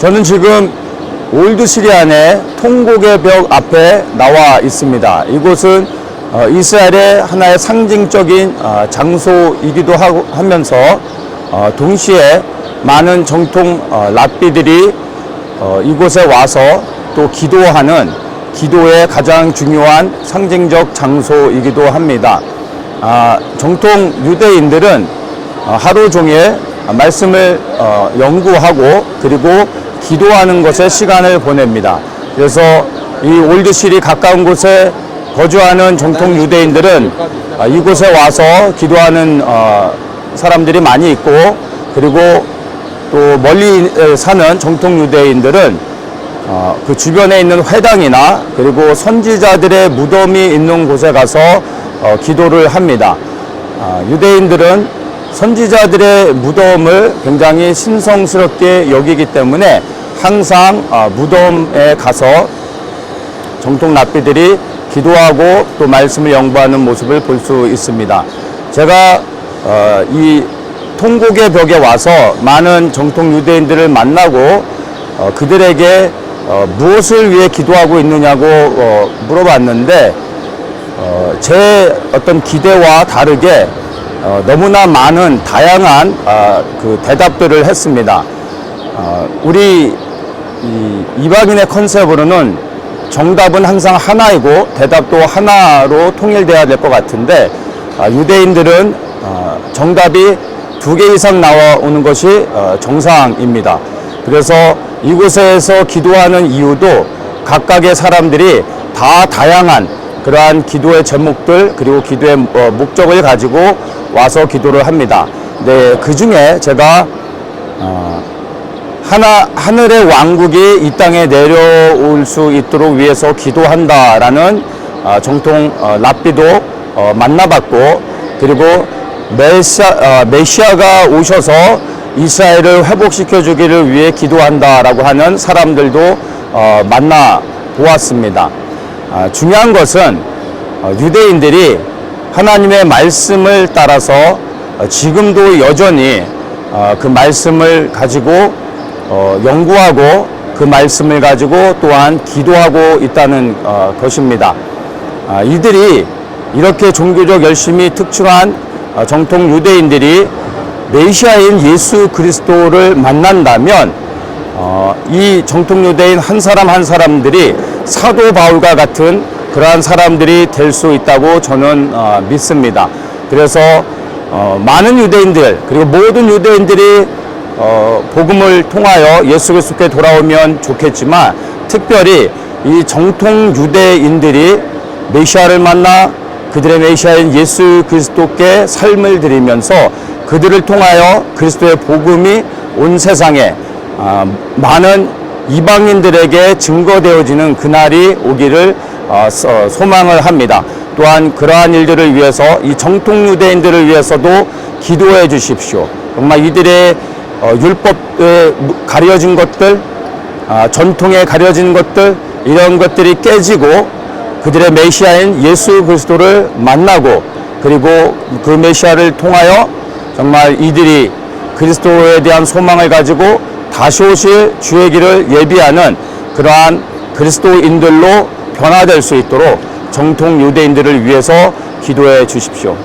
저는 지금 올드 시리안의 통곡의 벽 앞에 나와 있습니다. 이곳은 어, 이스라엘의 하나의 상징적인 어, 장소이기도 하면서 어, 동시에 많은 정통 어, 랍비들이 어, 이곳에 와서 또 기도하는 기도의 가장 중요한 상징적 장소이기도 합니다. 아, 정통 유대인들은 어, 하루 종일 말씀을 어, 연구하고 그리고 기도하는 것에 시간을 보냅니다. 그래서 이 올드실이 가까운 곳에 거주하는 정통 유대인들은 아, 이곳에 와서 기도하는 어, 사람들이 많이 있고 그리고 또 멀리 에, 사는 정통 유대인들은 어, 그 주변에 있는 회당이나 그리고 선지자들의 무덤이 있는 곳에 가서 어, 기도를 합니다. 아, 유대인들은 선지자들의 무덤을 굉장히 신성스럽게 여기기 때문에 항상 어, 무덤에 가서 정통 랍비들이 기도하고 또 말씀을 연구하는 모습을 볼 수 있습니다. 제가 어, 이 통곡의 벽에 와서 많은 정통 유대인들을 만나고 어, 그들에게 어, 무엇을 위해 기도하고 있느냐고 어, 물어봤는데 어, 제 어떤 기대와 다르게 어, 너무나 많은 다양한 아, 그 대답들을 했습니다. 어, 우리 이 이방인의 컨셉으로는 정답은 항상 하나이고 대답도 하나로 통일돼야 될 것 같은데 아, 유대인들은 어, 정답이 두 개 이상 나오는 것이 어, 정상입니다. 그래서 이곳에서 기도하는 이유도 각각의 사람들이 다 다양한 그러한 기도의 제목들 그리고 기도의 어, 목적을 가지고 와서 기도를 합니다. 네, 그 중에 제가 어, 하나 하늘의 왕국이 이 땅에 내려올 수 있도록 위해서 기도한다라는 어, 정통 어, 랍비도 어, 만나봤고 그리고 메시아, 어, 메시아가 오셔서 이스라엘을 회복시켜 주기를 위해 기도한다라고 하는 사람들도 어, 만나 보았습니다. 아, 중요한 것은 어, 유대인들이 하나님의 말씀을 따라서 어, 지금도 여전히 어, 그 말씀을 가지고 어, 연구하고 그 말씀을 가지고 또한 기도하고 있다는 어, 것입니다. 아, 이들이 이렇게 종교적 열심이 특출한 어, 정통 유대인들이 메시아인 예수 그리스도를 만난다면 어, 이 정통 유대인 한 사람 한 사람들이 사도 바울과 같은 그러한 사람들이 될 수 있다고 저는 어, 믿습니다. 그래서 어, 많은 유대인들 그리고 모든 유대인들이 어, 복음을 통하여 예수 그리스도께 돌아오면 좋겠지만 특별히 이 정통 유대인들이 메시아를 만나 그들의 메시아인 예수 그리스도께 삶을 드리면서 그들을 통하여 그리스도의 복음이 온 세상에 아, 많은 이방인들에게 증거되어지는 그날이 오기를 어, 서- 소망을 합니다. 또한 그러한 일들을 위해서 이 정통 유대인들을 위해서도 기도해 주십시오. 정말 이들의 어, 율법에 가려진 것들, 아, 전통에 가려진 것들 이런 것들이 깨지고 그들의 메시아인 예수 그리스도를 만나고 그리고 그 메시아를 통하여 정말 이들이 그리스도에 대한 소망을 가지고 다시 오실 주의 길을 예비하는 그러한 그리스도인들로 변화될 수 있도록 정통 유대인들을 위해서 기도해 주십시오.